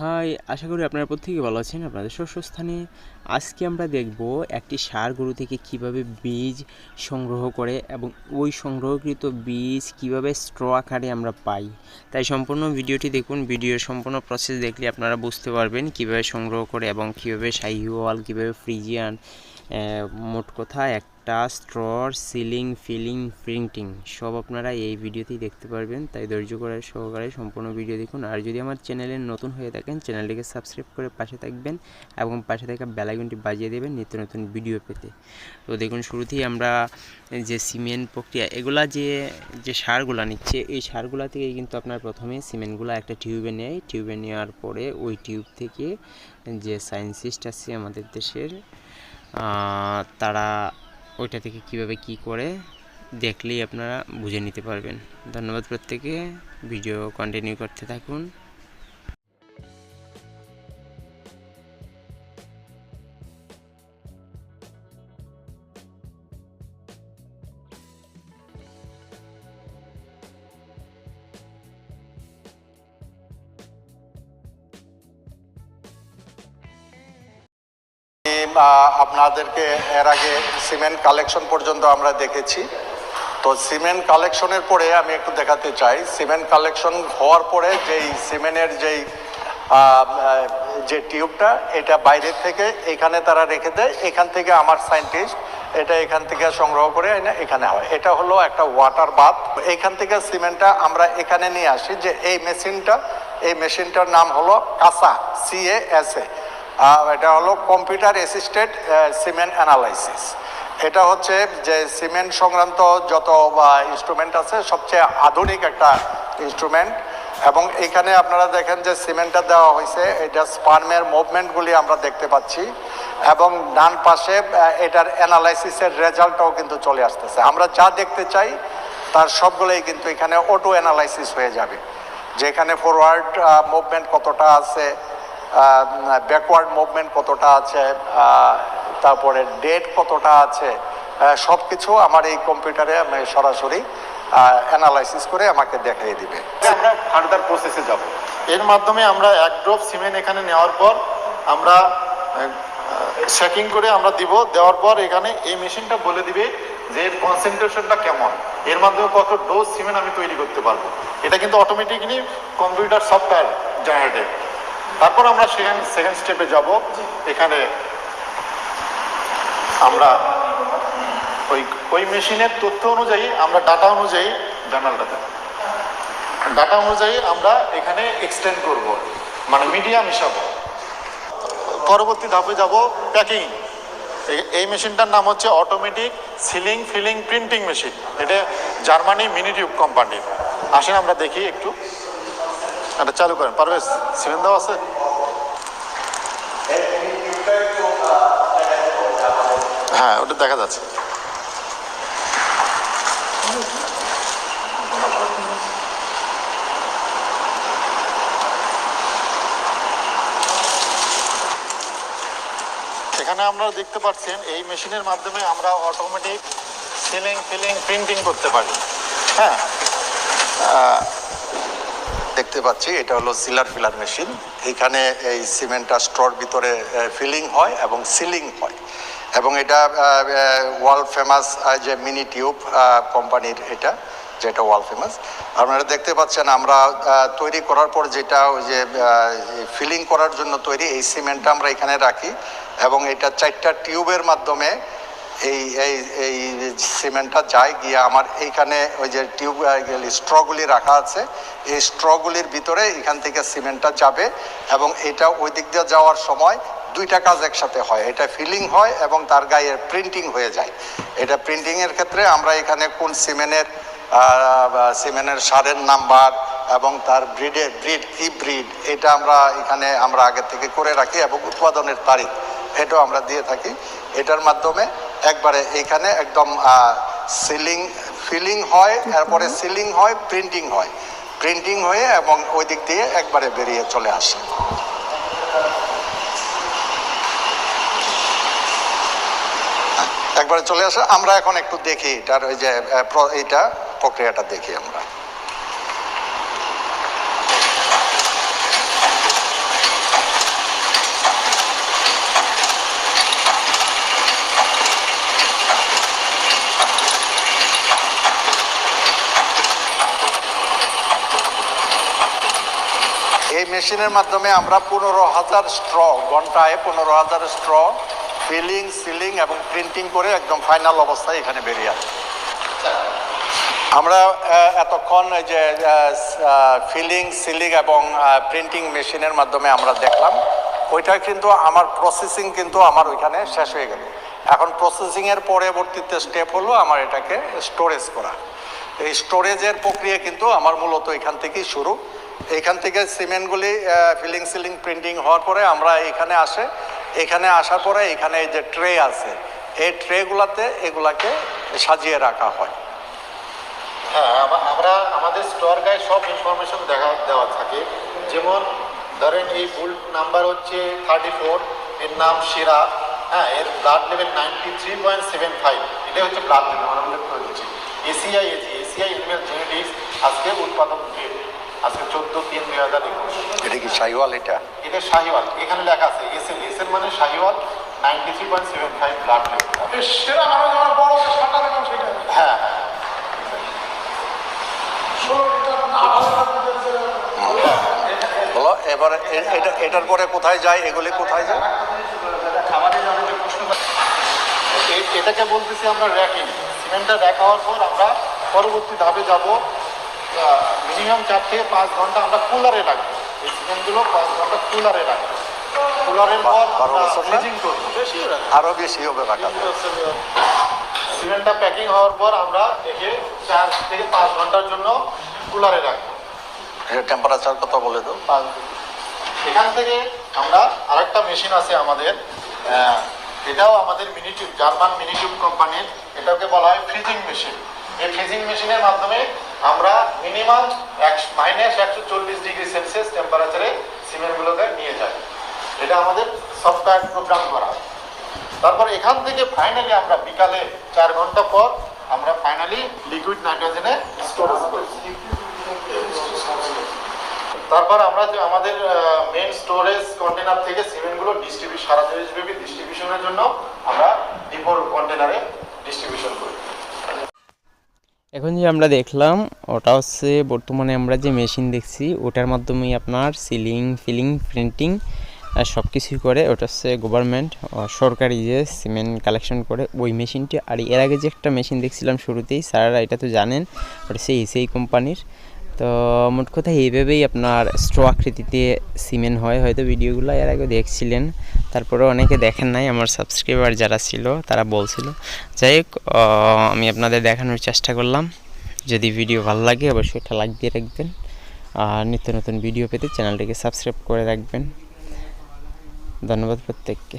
High, আশা করি আপনারা প্রত্যেকে ভালো আছেন, আপনাদের শস্যস্থানে আজকে আমরা দেখব একটি সার গরু থেকে কীভাবে বীজ সংগ্রহ করে এবং ওই সংগ্রহকৃত বীজ কীভাবে স্ট্র আকারে আমরা পাই। তাই সম্পূর্ণ ভিডিওটি দেখুন, ভিডিওর সম্পূর্ণ প্রসেস দেখলে আপনারা বুঝতে পারবেন কীভাবে সংগ্রহ করে এবং কীভাবে শাহিওয়াল কীভাবে ফ্রিজিয়ান মোট কথা একটা স্ট্রর, সিলিং, ফিলিং, প্রিন্টিং সব আপনারা এই ভিডিওতেই দেখতে পারবেন। তাই ধৈর্য করার সহকারে সম্পূর্ণ ভিডিও দেখুন। আর যদি আমার চ্যানেলে নতুন হয়ে থাকেন, চ্যানেলটিকে সাবস্ক্রাইব করে পাশে থাকবেন এবং পাশে থাকা বেলাইকনটি বাজিয়ে দেবেন নিত্য নতুন ভিডিও পেতে। তো দেখুন, শুরুতেই আমরা যে সিমেন্ট প্রক্রিয়া, এগুলা যে যে সারগুলা নিচ্ছে, এই সারগুলা থেকে কিন্তু আপনার প্রথমে সিমেন্টগুলো একটা টিউবে নেয়। টিউবে নেওয়ার পরে ওই টিউব থেকে যে সায়েন্সিস্ট আছে আমাদের দেশের তারা ওইটা থেকে কীভাবে কি করে দেখলেই আপনারা বুঝে নিতে পারবেন। ধন্যবাদ প্রত্যেকে। ভিডিও কন্টিনিউ করতে থাকুন। আপনাদেরকে এর আগে সিমেন্ট কালেকশন পর্যন্ত আমরা দেখেছি। তো সিমেন্ট কালেকশনের পরে আমি একটু দেখাতে চাই। সিমেন্ট কালেকশন হওয়ার পরে যেই সিমেন্টের যেই যে টিউবটা এটা বাইরের থেকে এখানে তারা রেখে দেয়। এখান থেকে আমার সায়েন্টিস্ট এটা এখান থেকে সংগ্রহ করে এখানে হয়। এটা হলো একটা ওয়াটার বাথ এখান থেকে সিমেন্টটা আমরা এখানে নিয়ে আসি যে এই মেশিনটা এই মেশিনটার নাম হলো কাসা সিএ এস এ আহ, এটা হলো কম্পিউটার অ্যাসিস্টেড সিমেন্ট অ্যানালাইসিস এটা হচ্ছে যে সিমেন্ট সংক্রান্ত যত ইনস্ট্রুমেন্ট আছে, সবচেয়ে আধুনিক একটা ইনস্ট্রুমেন্ট এবং এখানে আপনারা দেখেন যে সিমেন্টটা দেওয়া হয়েছে, এটা স্পার্মের মুভমেন্টগুলি আমরা দেখতে পাচ্ছি। এবং ডান পাশে এটার অ্যানালাইসিসের রেজাল্টটাও কিন্তু চলে আসতেছে। আমরা যা দেখতে চাই, তার সবগুলোই কিন্তু এখানে অটো অ্যানালাইসিস হয়ে যাবে। যেখানে ফরওয়ার্ড মুভমেন্ট কতটা আছে ব্যাকওয়ার্ড মুভমেন্ট কতটা আছে তারপরে ডেট কতটা আছে সব কিছু আমার এই কম্পিউটারে আমি সরাসরি অ্যানালাইসিস করে আমাকে দেখিয়ে দিবে। আমরা ফার্দার প্রসেসে যাব। এর মাধ্যমে আমরা এক ড্রপ সিমেন্ট এখানে নেওয়ার পর আমরা চেকিং করে আমরা দিব, দেওয়ার পর এখানে এই মেশিনটা বলে দিবে যে এর কনসেন্ট্রেশনটা কেমন। এর মাধ্যমে কত ডোজ সিমেন্ট আমি তৈরি করতে পারব। এটা কিন্তু অটোমেটিকলি কম্পিউটার সফটওয়্যার জেনারেটেড তারপর আমরা সেখানে সেকেন্ড স্টেপে যাব। এখানে আমরা ওই ওই মেশিনের তথ্য অনুযায়ী আমরা ডাটা অনুযায়ী জার্নালটাতে ডাটা অনুযায়ী আমরা এখানে এক্সটেন্ড করব মানে মিডিয়া মিশাবো। পরবর্তী ধাপে যাব প্যাকিং এই মেশিনটার নাম হচ্ছে automatic sealing filling printing machine এটা জার্মানি মিনিটিউব কোম্পানির। আসেন আমরা দেখি একটু। এটা চালু করেন। পারভেজ, সিমেন্ট দেওয়া আছে? হ্যাঁ ওটা দেখা যাচ্ছে। এখানে আপনারা দেখতে পাচ্ছেন, এই মেশিনের মাধ্যমে আমরা অটোমেটিক সিলিং ফিলিং প্রিন্টিং করতে পারি। হ্যাঁ? দেখতে পাচ্ছি, এটা হলো সিলার ফিলার মেশিন। এখানে এই সিমেন্টটা স্ট্রর ভিতরে ফিলিং হয় এবং সিলিং হয়। এবং এটা ওয়ার্ল্ড ফেমাস যে মিনি টিউব কোম্পানির এটা, যেটা ওয়ার্ল্ড ফেমাস আপনারা দেখতে পাচ্ছেন, আমরা তৈরি করার পর যেটা, ওই যে ফিলিং করার জন্য তৈরি এই সিমেন্টটা আমরা এখানে রাখি। এবং এটা চারটা টিউবের মাধ্যমে এই এই এই সিমেন্টটা যায় গিয়ে আমার এইখানে ওই যে টিউব স্ট্রগুলি রাখা আছে। এই স্ট্রগুলির ভিতরে এখান থেকে সিমেন্টটা যাবে এবং এটা ওই দিক দিয়ে যাওয়ার সময় দুইটা কাজ একসাথে হয়। এটা ফিলিং হয় এবং তার গায়ে প্রিন্টিং হয়ে যায়। এটা প্রিন্টিংয়ের ক্ষেত্রে আমরা এখানে কোন সিমেন্টের সিমেন্টের সারের নাম্বার এবং তার ব্রিডের ব্রিড, কি ব্রিড, এটা আমরা এখানে আমরা আগে থেকে করে রাখি এবং উৎপাদনের তারিখ এটাও আমরা দিয়ে থাকি। এটার মাধ্যমে একবারে এখানে একদম সিলিং ফিলিং হয় তারপরে সিলিং হয় প্রিন্টিং হয়। প্রিন্টিং হয়ে এবং ওই দিক দিয়ে একবারে বেরিয়ে চলে আসে। একবারে চলে আসে। আমরা এখন একটু দেখি এটার ওই যে এইটা প্রক্রিয়াটা দেখি আমরা এই মেশিনের মাধ্যমে আমরা পনেরো হাজার স্ট্র, ঘন্টায় পনেরো হাজার স্ট্র ফিলিং, সিলিং এবং প্রিন্টিং করে একদম ফাইনাল অবস্থায় এখানে বেরিয়ে আসে। আমরা এতক্ষণ যে ফিলিং, সিলিং এবং প্রিন্টিং মেশিনের মাধ্যমে আমরা দেখলাম, ওইটা কিন্তু আমার প্রসেসিং কিন্তু আমার ওইখানে শেষ হয়ে গেল। এখন প্রসেসিংয়ের পরবর্তীতে স্টেপ হলো আমার এটাকে স্টোরেজ করা। এই স্টোরেজের প্রক্রিয়া কিন্তু আমার মূলত এখান থেকেই শুরু। এখান থেকে সিমেন্টগুলি ফিলিং সিলিং প্রিন্টিং হওয়ার পরে আমরা এখানে আসে। এখানে আসার পরে এখানে যে ট্রে আছে, এই ট্রেগুলাতে এগুলাকে সাজিয়ে রাখা হয়। হ্যাঁ আমরা আমাদের স্টোর গায়ে সব ইনফরমেশন দেখা, দেওয়া থাকে। যেমন ধরেন এই বুল নাম্বার হচ্ছে থার্টি ফোর এর নাম শিরা। হ্যাঁ এর blood level ninety three point seven five এটা হচ্ছে ব্লাড লেভেল আমরা উল্লেখ করে দিচ্ছি। এসিআই এসিআই ইমেল জেনেটিক্স আজকে উৎপাদন আজকে চোদ্দ তিন দুই হাজার একুশ। এটা কি শাহিওয়াল এটা? এটা শাহিওয়াল। এখানে লেখা আছে এস এল এস এর মানে Sahiwal ninety three point seven five blood সেরা মানে যেমন বড় সাতটা দেখলাম সেটা। হ্যাঁ। বলো এবারে এটা এটার পরে কোথায় যায় এগুলি কোথায় যায়? এটাকে বলতেছি আমরা র্যাকিং। সিমেন্টটা র্যাক হওয়ার পর আমরা পরবর্তী ধাপে যাব মিনিমাম চার থেকে পাঁচ ঘণ্টা আমরা কুলারে রাখব। এই সিমেন্টগুলো পাঁচ ঘণ্টা কুলারে রাখব। কুলারের পর? ফ্রিজিং করব। আরও বেশি হবে। সিমেন্টটা প্যাকিং হওয়ার পর আমরা একে চার থেকে পাঁচ ঘণ্টার জন্য কুলারে রাখব। টেম্পারেচার কত বলে পাঁচ এখান থেকে আমরা আরেকটা মেশিন আছে আমাদের এটাও আমাদের মিনিটিউব জার্মান মিনিটিউব কোম্পানির এটাকে বলা হয় ফ্রিজিং মেশিন এই ফ্রিজিং মেশিনের মাধ্যমে আমরা মিনিমাম মাইনাস একশো চল্লিশ ডিগ্রি সেলসিয়াস টেম্পারেচারে সিমেন্টগুলোকে নিয়ে যাই। এটা আমাদের সফটওয়্যার প্রোগ্রাম করা। তারপর এখান থেকে ফাইনালি আমরা বিকালে চার ঘণ্টা পর আমরা ফাইনালি লিকুইড নাইট্রোজেনে স্টোরেজ করি তারপর আমরা যে আমাদের মেন স্টোরেজ কন্টেনার থেকে সিমেন্টগুলো ডিস্ট্রিবিউট সারা দেশব্যাপী ডিস্ট্রিবিউশনের জন্য আমরা ডিপোর কন্টেনারে ডিস্ট্রিবিউশন করি এখন যে আমরা দেখলাম, ওটা হচ্ছে বর্তমানে আমরা যে মেশিন দেখছি, ওটার মাধ্যমেই আপনার সিলিং, ফিলিং, প্রিন্টিং সব কিছুই করে। ওটা হচ্ছে গভর্নমেন্ট সরকারি যে সিমেন্ট কালেকশন করে। ওই মেশিনটি, আর এর আগে যে একটা মেশিন দেখছিলাম শুরুতেই স্যার এটা তো জানেন, ওটা সেই এসিআই কোম্পানির। তো মোট কথা এইভাবেই আপনার স্ট্র আকৃতিতে সিমেন্ট হয়। হয়তো ভিডিওগুলো এর আগে দেখছিলেন তারপরে অনেকে দেখেন নাই আমার সাবস্ক্রাইবার যারা ছিল তারা বলছিল। যাই হোক আমি আপনাদের দেখানোর চেষ্টা করলাম। যদি ভিডিও ভালো লাগে অবশ্যই একটা লাইক দিয়ে রাখবেন, আর নিত্য নতুন ভিডিও পেতে চ্যানেলটিকে সাবস্ক্রাইব করে রাখবেন। ধন্যবাদ প্রত্যেককে।